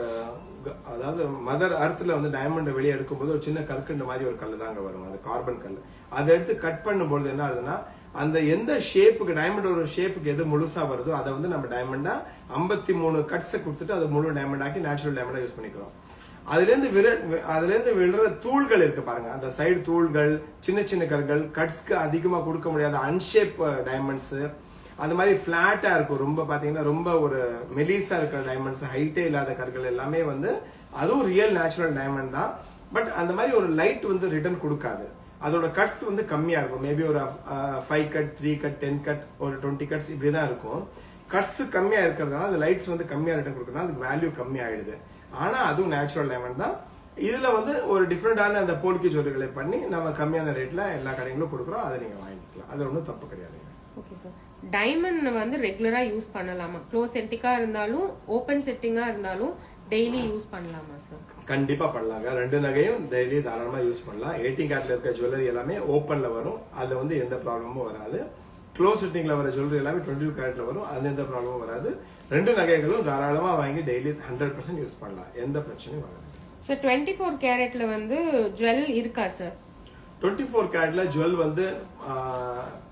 அதாவது மதர் அர்த்தில் வந்து டைமண்டை வெளியே எடுக்கும்போது ஒரு சின்ன கற்கண்டு மாதிரி ஒரு கல் தாங்க வரும். அது கார்பன் கல் அதை எடுத்து கட் பண்ணும்பொழுது என்ன ஆகுதுன்னா அந்த எந்த ஷேப்புக்கு டைமண்ட் ஒரு ஷேப்புக்கு எது முழுசா வருதோ அதை வந்து நம்ம டைமண்டா ஐம்பத்தி மூணு கட்ஸை கொடுத்துட்டு அதை முழு டைமண்ட் ஆக்கி நேச்சுரல் டைமண்டா யூஸ் பண்ணிக்கிறோம். அதுலேருந்து விர அதுலேருந்து விழுற தூள்கள் இருக்கு பாருங்க. அந்த சைடு தூள்கள் சின்ன சின்ன கற்கள் கட்ஸ்க்கு அதிகமாக கொடுக்க முடியாத அன்ஷேப் டைமண்ட்ஸு uh, அந்த மாதிரி ஃப்ளாட்டாக இருக்கும். ரொம்ப பார்த்தீங்கன்னா ரொம்ப ஒரு மெலிசா இருக்கிற டைமண்ட்ஸ் ஹைட்டே இல்லாத கற்கள் எல்லாமே வந்து அதுவும் ரியல் நேச்சுரல் டைமண்ட் தான். பட் அந்த மாதிரி ஒரு லைட் வந்து ரிட்டர்ன் கொடுக்காது. அதோட கட்ஸ் வந்து கம்மியாக இருக்கும். மேபி ஒரு five cut three cut ten cut ஒரு டுவெண்ட்டி கட்ஸ் இப்படிதான் இருக்கும். கட்ஸ் கம்மியாக இருக்கிறதுனால அந்த லைட்ஸ் வந்து கம்மியாக ரிட்டர்ன் கொடுக்கறதுனால அதுக்கு வேல்யூ கம்மியாகிடுது ஆயிடுது அதுவும் நேச்சுரல் டைமண்ட் தான். இதுல வந்து ஒரு டிஃப்ரெண்டான அந்த போல்கி ஜோடிகளை பண்ணி நம்ம கம்மியான ரேட்ல எல்லா கடைகளும் கொடுக்குறோம். அதை நீங்க வாங்கிக்கலாம். அது ஒன்றும் தப்பு கிடையாதுங்க. ஓகே சார் டைமண்ட் வந்து ரெகுலரா யூஸ் பண்ணலாமா? க்ளோஸ் செட்டிங்கா இருந்தாலும் ஓப்பன் செட்டிங்கா இருந்தாலும் டெய்லி யூஸ் பண்ணலாமா சார் கண்டிப்பா பண்ணலாங்க. ரெண்டு நகையும் டெய்லி தாராளமா யூஸ் பண்ணலாம். எயிட்டின் கேரட்ல இருக்க ஜுவல்லரி எல்லாமே ஓப்பன்ல வரும். அதுல வந்து எந்த ப்ராப்ளமும் வராது. க்ளோஸ் செட்டிங்ல வர ஜுவல்லரி எல்லாமே டுவெண்ட்டி கேரட்ல வரும். அது எந்த ப்ராப்ளமும் வராது. ரெண்டு நகைகளும் தாராளமா வாங்கி டெய்லி ஹண்ட்ரட் பர்சன்ட் யூஸ் பண்ணலாம். எந்த பிரச்சனையும் வராது. சார் டுவெண்ட்டி ஃபோர் கேரட்ல வந்து ஜுவல் இருக்கா சார் டுவெண்ட்டி ஃபோர் கேரட்ல ஜுவல் வந்து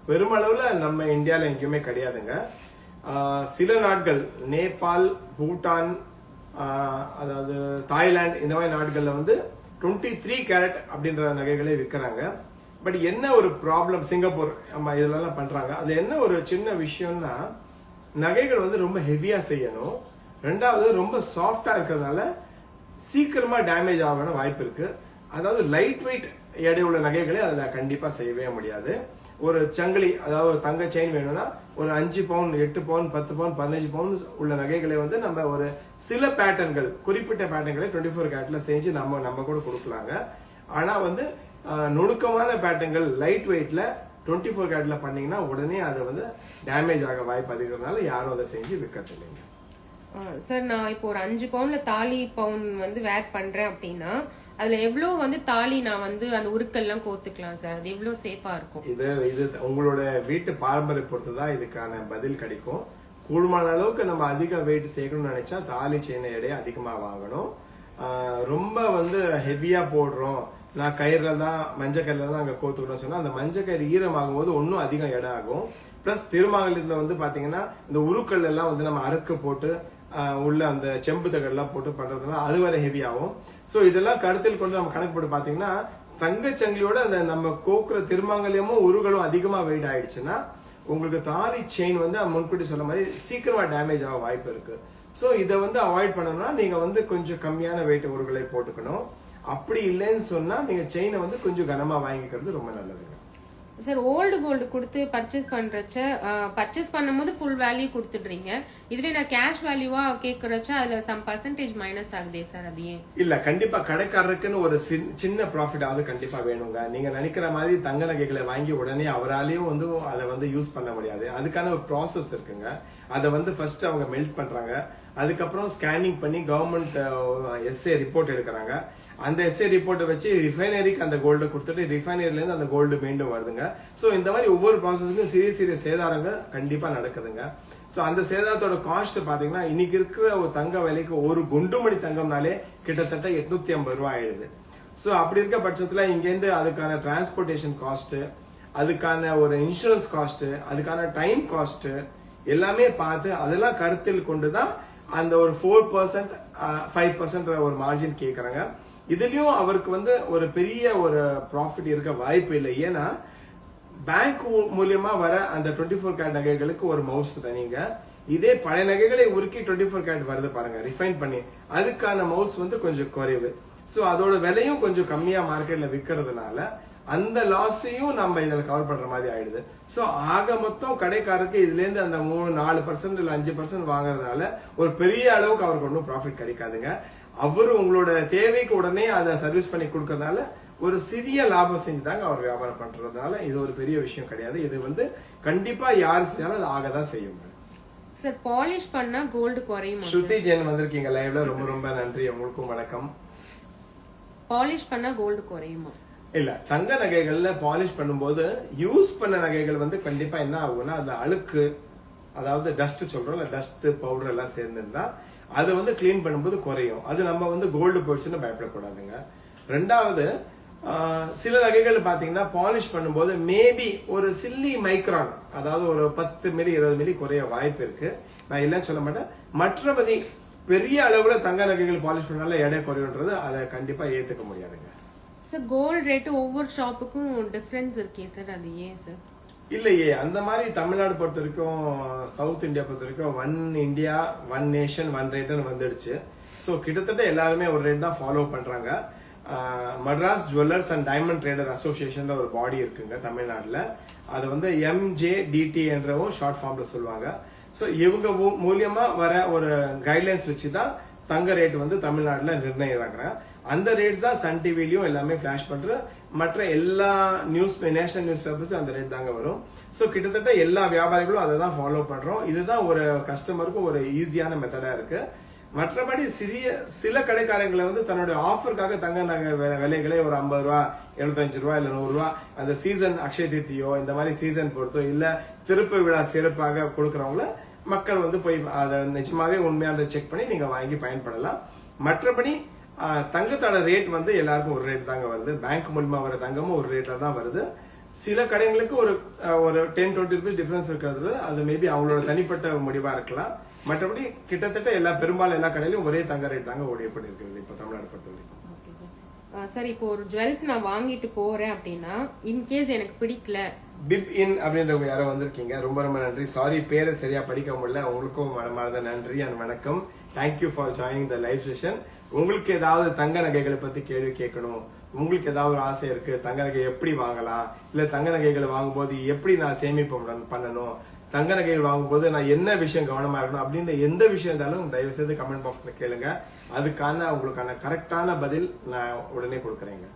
பெருமளவில் நம்ம இந்தியாவில் எங்கேயுமே கிடையாதுங்க. சில நாட்கள் நேபாள் பூட்டான் அதாவது தாய்லாந்து இந்த மாதிரி நாடுகளில் வந்து 23 த்ரீ கேரட் அப்படின்ற நகைகளே விற்கிறாங்க. பட் என்ன ஒரு ப்ராப்ளம் சிங்கப்பூர் நம்ம இதெல்லாம் பண்ணுறாங்க அது என்ன ஒரு சின்ன விஷயம்னா நகைகள் வந்து ரொம்ப ஹெவியாக செய்யணும். ரெண்டாவது ரொம்ப சாஃப்டாக இருக்கிறதுனால சீக்கிரமாக டேமேஜ் ஆகணும் வாய்ப்பு இருக்குது அதாவது லைட் வெயிட் எடை உள்ள நகைகளை அதில் கண்டிப்பாக செய்யவே முடியாது. ஒரு சங்கிலி அதாவது ஒரு தங்க செயின் வேணும்னா ஒரு அஞ்சு பவுன் எட்டு பவுன் பத்து பவுன் பதினஞ்சு பவுன் உள்ள நகைகளை வந்து நம்ம ஒரு சில பேட்டர்ன்கள் குறிப்பிட்ட பேட்டர்ன்களை டுவெண்ட்டி ஃபோர் கேரட்ல செஞ்சு நம்ம நம்ம கூட கொடுக்கலாங்க. ஆனால் வந்து நுணுக்கமான பேட்டர்ன்கள் லைட் வெயிட்ல டுவெண்ட்டி ஃபோர் கேரட்ல பண்ணீங்கன்னா உடனே அதை வந்து டேமேஜ் ஆக வாய்ப்பு அதிகறதுனால யாரும் அதை செஞ்சு விற்கிறதில்லைங்க. சார் நான் இப்போ ஒரு அஞ்சு பவுன்ல தாலி பவுன் வந்து வேர் பண்றேன் அப்படின்னா அதுல எவ்வளவு வந்து தாலி நான் வந்து அந்த உருக்கெல்லாம் கோத்துக்கலாம் சார். அது எவ்வளவு சேஃபா இருக்கும்? இது இது உங்களோட வீட்டு பாரம்பரிய பொறுத்து தான் இதுக்கான பதில் கிடைக்கும். கூடுமான அளவுக்கு நம்ம அதிக வெயிட் சேர்க்கணும்னு நினைச்சா தாலி செயின் எடை அதிகமாக வாங்கணும். ரொம்ப வந்து ஹெவியா போடுறோம். நான் கயிறுல தான் மஞ்சள் கயிறுல தான் அங்கே கோத்துக்கிறோம்னு சொன்னா அந்த மஞ்சள் கயிறு ஈரமாகும் போது இன்னும் அதிகம் எடை ஆகும் பிளஸ் திருமாங்கலத்துல வந்து பாத்தீங்கன்னா இந்த உருக்கள் எல்லாம் வந்து நம்ம அறுக்க போட்டு உள்ள அந்த செம்பு தகடெல்லாம் போட்டு பண்றதுனால அது வரை ஹெவி ஆகும் ஸோ இதெல்லாம் கருத்தில் கொண்டு நம்ம கணக்கு போட்டு பார்த்தீங்கன்னா தங்கச்சங்கிலியோட அந்த நம்ம கோக்குற திருமாங்கல்யமும் உருகளும் அதிகமாக வெயிட் ஆயிடுச்சுன்னா உங்களுக்கு தாலி செயின் வந்து முன்கூட்டி சொன்ன மாதிரி சீக்கிரமா டேமேஜ் ஆக வாய்ப்பு இருக்கு. ஸோ இதை வந்து அவாய்ட் பண்ணணும்னா நீங்க வந்து கொஞ்சம் கம்மியான வெயிட் உருகளை போட்டுக்கணும். அப்படி இல்லைன்னு சொன்னா நீங்க செயினை வந்து கொஞ்சம் கனமா வாங்கிக்கிறது ரொம்ப நல்லதுங்க. சார் ஓல்டு கோல்டு கொடுத்து பர்ச்சேஸ் பண்றச்ச பர்ச்சேஸ் பண்ணும்போது ஃபுல் வேல்யூ கொடுத்துடுறீங்க. இதுவே நான் கேஷ் வேல்யூவா கேக்குறச்ச அதுல சம் பர்சன்டேஜ் மைனஸ் ஆகுதே சார் அது ஏன்? இல்ல கண்டிப்பா கடைக்காரருக்குன்னு ஒரு சின்- சின்ன ப்ராஃபிட் ஆகுது கண்டிப்பா வேணுங்க. நீங்க நினைக்கிற மாதிரி தங்க நகைகளை வாங்கி உடனே அவராலையும் வந்து அதை வந்து யூஸ் பண்ண முடியாது. அதுக்கான ஒரு ப்ராசஸ் இருக்குங்க. அதை வந்து ஃபர்ஸ்ட் அவங்க மெல்ட் பண்றாங்க. அதுக்கப்புறம் ஸ்கேனிங் பண்ணி கவர்மெண்ட் எஸ்ஏ ரிப்போர்ட் எடுக்கிறாங்க. அந்த எஸ்ஏ ரிப்போர்ட்டை வச்சு ரிஃபைனரிக்கு அந்த கோல்டு கொடுத்துட்டு ரிஃபைனரிலேருந்து அந்த கோல்டு மீண்டும் வருதுங்க. ஸோ இந்த மாதிரி ஒவ்வொரு ப்ராசஸுக்கும் சிறிய சிறிய சேதாரங்கள் கண்டிப்பாக நடக்குதுங்க. ஸோ அந்த சேதாரத்தோட காஸ்ட் பார்த்தீங்கன்னா இன்னைக்கு இருக்கிற ஒரு தங்க விலைக்கு ஒரு குண்டுமணி தங்கம்னாலே கிட்டத்தட்ட எட்நூத்தி ஐம்பது ரூபா ஆயிடுது. ஸோ அப்படி இருக்க பட்சத்தில் இங்கேருந்து அதுக்கான டிரான்ஸ்போர்ட்டேஷன் காஸ்ட்டு அதுக்கான ஒரு இன்சூரன்ஸ் காஸ்ட்டு அதுக்கான டைம் காஸ்ட்டு எல்லாமே பார்த்து அதெல்லாம் கருத்தில் கொண்டு தான் அந்த ஒரு ஃபோர் பர்சன்ட் ஃபைவ் பர்சன்ட் ஒரு மார்ஜின் கேட்குறாங்க இதுலயும் அவருக்கு வந்து ஒரு பெரிய ஒரு ப்ராஃபிட் இருக்க வாய்ப்பு இல்லை. ஏன்னா பேங்க் மூலியமா வர அந்த டுவெண்ட்டி ஃபோர் கேரட் நகைகளுக்கு ஒரு மவுஸ் தனிங்க இதே பழைய நகைகளை உருக்கி டுவெண்ட்டி ஃபோர் கேரட் வருது பாருங்க ரிஃபைன் பண்ணி. அதுக்கான மவுஸ் வந்து கொஞ்சம் குறைவு. ஸோ அதோட விலையும் கொஞ்சம் கம்மியா மார்க்கெட்ல விற்கிறதுனால அந்த லாஸையும் நம்ம இதில் கவர் பண்ற மாதிரி ஆயிடுது. ஸோ ஆக மொத்தம் கடைக்காரருக்கு இதுல இருந்து அந்த மூணு நாலு பர்சன்ட் இல்லை அஞ்சு பர்சன்ட் வாங்குறதுனால ஒரு பெரிய அளவுக்கு அவருக்கு ஒன்றும் ப்ராஃபிட் கிடைக்காதுங்க. அவரு உங்களோட தேவைக்கு உடனே அதை சர்வீஸ் பண்ணி கொடுக்கறதுனால ஒரு சிறிய லாபம் செஞ்சுதாங்க அவர் வியாபாரம் பண்றதுனால இது ஒரு பெரிய விஷயம் கிடையாது. இது வந்து கண்டிப்பா யார் செஞ்சாலும் அது ஆகதான் செய்யும். சார் பாலிஷ் பண்ணா கோல்டு குறையுமா ஸ்ருதி ஜெயின் வந்திருக்கீங்க லைவ்ல ரொம்ப ரொம்ப நன்றி. உங்களுக்கும் வணக்கம். பாலிஷ் பண்ணா கோல்டு குறையுமா? இல்ல தங்க நகைகள்ல பாலிஷ் பண்ணும்போது யூஸ் பண்ண நகைகள் வந்து கண்டிப்பா என்ன ஆகும்னா அந்த அழுக்கு அதாவது டஸ்ட் சொல்றோம் டஸ்ட் பவுடர் எல்லாம் சேர்ந்திருந்தா அது வந்து க்ளீன் பண்ணும்போது குறையும். அது நம்ம வந்து கோல்டு போயிடுச்சுன்னு பயப்படக்கூடாதுங்க. ரெண்டாவது சில நகைகள் பார்த்தீங்கன்னா பாலிஷ் பண்ணும்போது மேபி ஒரு சில்லி மைக்ரான் அதாவது ஒரு பத்து மில்லி இருபது மில்லி குறைய வாய்ப்பு இருக்கு. நான் இல்லைன்னு சொல்ல மாட்டேன். மற்றபடி பெரிய அளவுல தங்க நகைகள் பாலிஷ் பண்ணால எடை குறையுன்றது அதை கண்டிப்பா ஏத்துக்க முடியாதுங்க. சார் கோல்டு ரேட்டு ஒவ்வொரு ஷாப்புக்கும் டிஃபரன்ஸ் இருக்கே சார் அது ஏன் சார் இல்லையே அந்த மாதிரி தமிழ்நாடு பொறுத்த வரைக்கும் சவுத் இந்தியா பொறுத்த வரைக்கும் one India one nation one ரேட்னு வந்துடுச்சு. ஸோ கிட்டத்தட்ட எல்லாருமே ஒரு ரேட் தான் ஃபாலோ பண்ணுறாங்க Madras jewellers and diamond trader association ஒரு பாடி இருக்குங்க தமிழ்நாட்டில். அது வந்து எம்ஜேடிடி என்றவும் ஷார்ட் ஃபார்ம்ல சொல்லுவாங்க. ஸோ இவங்க மூ- வர ஒரு கைட்லைன்ஸ் வச்சு தான் தங்க ரேட் வந்து தமிழ்நாட்டில் நிர்ணயிக்கிறாங்க. அந்த ரேட்ஸ் தான் சன் டிவிலையும் எல்லாமே ஃபிளாஷ் பண்ற மற்ற எல்லா நியூஸ் நேஷனல் நியூஸ் பேப்பர்ஸும் அந்த ரேட் தாங்க வரும். ஸோ கிட்டத்தட்ட எல்லா வியாபாரிகளும் அதை தான் ஃபாலோ பண்றோம். இதுதான் ஒரு கஸ்டமருக்கும் ஒரு ஈஸியான மெத்தடா இருக்கு. மற்றபடி சிறிய சில கடைக்காரங்களை வந்து தன்னுடைய ஆஃபருக்காக தங்க நகை வி- விலைகளை ஒரு ஐம்பது ரூபா எழுபத்தஞ்சு ரூபா இல்லை நூறுரூவா அந்த சீசன் அக்ஷய தீர்த்தியோ இந்த மாதிரி சீசன் பொறுத்தோ இல்லை திருப்பு விழா சிறப்பாக கொடுக்குறவங்கள மக்கள் வந்து போய் அதை நிச்சயமாகவே உண்மையான செக் பண்ணி நீங்கள் வாங்கி பயன்படலாம். மற்றபடி தங்கத்தோட ரேட் வந்து எல்லாருக்கும் ஒரு ரேட் தாங்க வருது. பேங்க் மூலியமா வர தங்கமும் ஒரு ரேட்ல தான் வருது. சில கடைங்களுக்கு ஒரு ஒரு டென் டுவெண்ட்டி ருபீஸ் டிஃபரன்ஸ் இருக்கிறது. அது மேபி அவங்களோட தனிப்பட்ட முடிவா இருக்கலாம். மற்றபடி கிட்டத்தட்ட எல்லா பெரும்பாலும் எல்லா கடையிலும் ஒரே தங்க ரேட் தாங்க ஓடியப்படி இருக்கிறது இப்போ தமிழ்நாடு பொறுத்த வரைக்கும். சார் இப்போ ஒரு ஜுவல்ஸ் நான் வாங்கிட்டு போறேன் அப்படின்னா இன்கேஸ் எனக்கு பிடிக்கல. பிப் இன் அப்படின்றவங்க யாரோ வந்திருக்கீங்க. ரொம்ப ரொம்ப நன்றி. சாரி பேரை சரியா படிக்க முடியல. உங்களுக்கும் மனமார்ந்த நன்றி அண்ட் வணக்கம். Thank you for joining the live session உங்களுக்கு ஏதாவது தங்க நகைகளை பத்தி கேள்வி கேட்கணும்? உங்களுக்கு ஏதாவது ஒரு ஆசை இருக்கு தங்க நகை எப்படி வாங்கலாம்? இல்ல தங்க நகைகளை வாங்கும்போது எப்படி நான் சேமிப்பு பண்ண- பண்ணணும்? தங்க நகைகள் வாங்கும்போது நான் என்ன விஷயம் கவனமா இருக்கணும்? அப்படின்ற எந்த விஷயம் இருந்தாலும் தயவு செய்து கமெண்ட் பாக்ஸ்ல கேளுங்க. அதுக்கான உங்களுக்கான கரெக்டான பதில் நான் உடனே கொடுக்குறேங்க.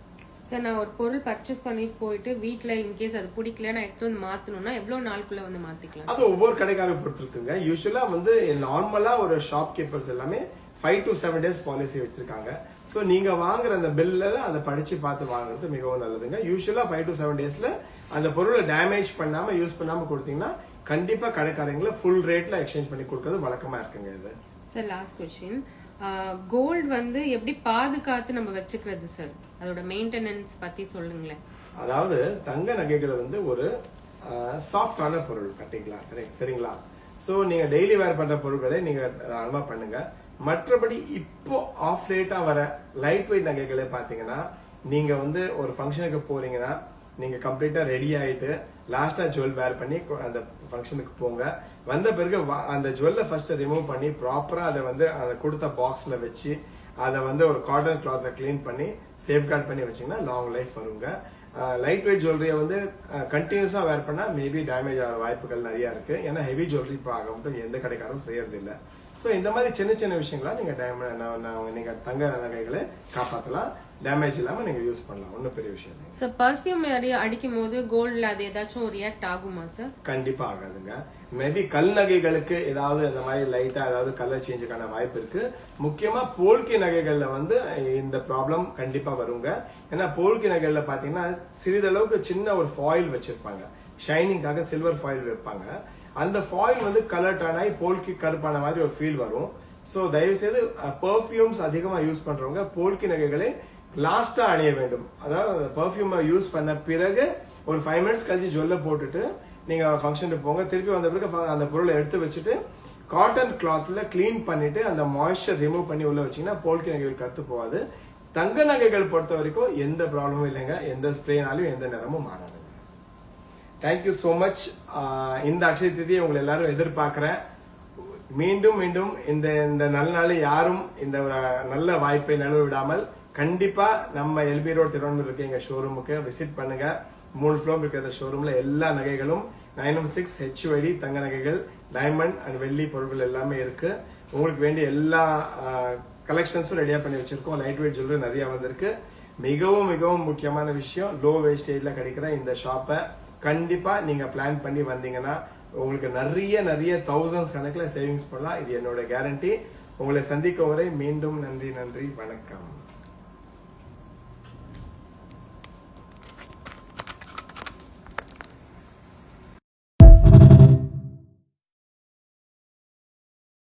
சார் நான் ஒரு பொருள் பர்ச்சேஸ் பண்ணிட்டு போயிட்டு வீட்ல இன்கேஸ் அது பிடிக்கல நான் எடுத்து வந்து மாத்தணும்னா எவ்வளவு நாளுக்குள்ள வந்து மாத்திக்கலாம்? அது ஒவ்வொரு கடைக்காரரை பொறுத்து இருக்குங்க யூஸ்வலா வந்து நார்மலா ஒரு ஷாப் கீப்பர்ஸ் எல்லாமே five to seven days policy வச்சிருக்காங்க. ஸோ நீங்க வாங்குற அந்த பில்ல அதை படிச்சு பார்த்து வாங்குறது மிகவும் நல்லதுங்க. யூஸ்வலா ஃபைவ் டு செவன் டேஸ்ல அந்த பொருளை டேமேஜ் பண்ணாம யூஸ் பண்ணாம கொடுத்தீங்கன்னா கண்டிப்பா கடைக்காரங்களை ஃபுல் ரேட்ல எக்ஸ்சேஞ்ச் பண்ணி கொடுக்கறது வழக்கமா இருக்குங்க இது. சார் லாஸ்ட் கொஸ்டின் கோல்ட் வந்து எப்படி பாதுகாத்து நம்ம வச்சுக்கிறது சார் அதோட மெயின்டெனன்ஸ் பத்தி சொல்லுங்களேன். அதாவது தங்க நகைகளை வந்து ஒரு சாஃப்டான பொருள் கட்டிங்களா சரிங்களா? ஸோ நீங்க டெய்லி வேர் பண்ற பொருட்களை நீங்க தாராளமா பண்ணுங்க. மற்றபடி இப்போ ஆஃப் லேட்டாக வர லைட் வெயிட் நகைகளே பார்த்தீங்கன்னா நீங்கள் வந்து ஒரு ஃபங்க்ஷனுக்கு போறீங்கன்னா நீங்கள் கம்ப்ளீட்டாக ரெடி ஆகிட்டு லாஸ்ட்டாக ஜுவல் வேர் பண்ணி அந்த ஃபங்க்ஷனுக்கு போங்க. வந்த பிறகு அந்த ஜுவல்லை ஃபர்ஸ்ட் ரிமூவ் பண்ணி ப்ராப்பராக அதை வந்து அதை கொடுத்த பாக்ஸில் வச்சு அதை வந்து ஒரு காட்டன் கிளாத்தை க்ளீன் பண்ணி சேஃப்கார்ட் பண்ணி வச்சீங்கன்னா லாங் லைஃப் வருங்க. லைட் வெயிட் ஜுவல்லரியை வந்து கண்டினியூஸாக வேர் பண்ணால் மேபி டேமேஜ் ஆகிற வாய்ப்புகள் நிறையா இருக்குது ஏன்னா ஹெவி ஜுவல்லரி இப்போ ஆக மட்டும் எந்த கடைக்காரும் செய்யறதில்லை. ஸோ இந்த மாதிரி சின்ன சின்ன விஷயங்களா நீங்கள் டேமேஜ் நீங்கள் தங்க நகைகளை காப்பாற்றலாம் டேமேஜ் இல்லாமல் நீங்கள் யூஸ் பண்ணலாம். ஒன்றும் பெரிய விஷயம் இல்லை சார் பர்ஃபியூம் அடிக்கும் போது கோல்ட்ல அது ஏதாச்சும் ரியாக்ட் ஆகுமா சார் கண்டிப்பா ஆகாதுங்க. மேபி கல் நகைகளுக்கு ஏதாவது இந்த மாதிரி லைட்டா ஏதாவது கலர் சேஞ்சுக்கான வாய்ப்பு இருக்கு. முக்கியமா போல்கி நகைகள்ல வந்து இந்த ப்ராப்ளம் கண்டிப்பா வருங்க. ஏன்னா போல்கி நகைகள்ல பாத்தீங்கன்னா சிறிதளவுக்கு சின்ன ஒரு ஃபாயில் வச்சிருப்பாங்க. ஷைனிங்காக சில்வர் ஃபாயில் வைப்பாங்க. அந்த ஃபாயில் வந்து கலர்ட் டர்ன் ஆகி போல்கி கருப்பான மாதிரி ஒரு ஃபீல் வரும். ஸோ தயவு செய்து பர்ஃப்யூம்ஸ் அதிகமாக யூஸ் பண்ணுறவங்க போல்கி நகைகளை லாஸ்ட்டாக அணிய வேண்டும். அதாவது பர்ஃப்யூமை யூஸ் பண்ண பிறகு ஒரு ஃபைவ் மினிட்ஸ் கழிச்சு ஜொல்ல போட்டுட்டு நீங்கள் ஃபங்க்ஷனுக்கு போங்க. திருப்பி வந்த பிறகு அந்த பொருளை எடுத்து வச்சுட்டு காட்டன் கிளாத்தில் க்ளீன் பண்ணிட்டு அந்த மாய்ஸ்சர் ரிமூவ் பண்ணி உள்ள வச்சிங்கன்னா போல்கி நகைகள் கற்று போகாது. தங்க நகைகள் பொறுத்த வரைக்கும் எந்த ப்ராப்ளமும் இல்லைங்க. எந்த ஸ்ப்ரேனாலையும் எந்த நிறமும் மாறாது. தேங்க்யூ ஸோ மச் இந்த அக்ஷய திதியை உங்களை எல்லாரும் எதிர்பார்க்குறேன். மீண்டும் மீண்டும் இந்த இந்த நல்ல நாள் யாரும் இந்த ஒரு நல்ல வாய்ப்பை நழுவ விடாமல் கண்டிப்பாக நம்ம எல்பி ரோடு திருவண்ணூர் இருக்க எங்கள் ஷோரூமுக்கு விசிட் பண்ணுங்க. மூணு ஃப்ளோர் இருக்கிற ஷோரூமில் எல்லா நகைகளும் நைன் ஒன் சிக்ஸ் ஹெச்ஒடி தங்க நகைகள் டைமண்ட் அண்ட் வெள்ளி பொருட்கள் எல்லாமே இருக்குது உங்களுக்கு வேண்டிய எல்லா கலெக்ஷன்ஸும் ரெடியாக பண்ணி வச்சுருக்கோம். லைட் வெயிட் ஜுவல்லரி நிறையா வந்திருக்கு. மிகவும் மிகவும் முக்கியமான விஷயம் லோ வேஸ்டேஜில் கிடைக்கிற இந்த ஷாப்பை கண்டிப்பாக நீங்கள் பிளான் பண்ணி வந்தீங்கன்னா உங்களுக்கு நிறைய நிறைய தௌசண்ட்ஸ் கணக்கில் சேவிங்ஸ் பண்ணலாம். இது என்னோட கேரண்டி உங்களை சந்திக்கும் வரை மீண்டும் நன்றி நன்றி. வணக்கம்.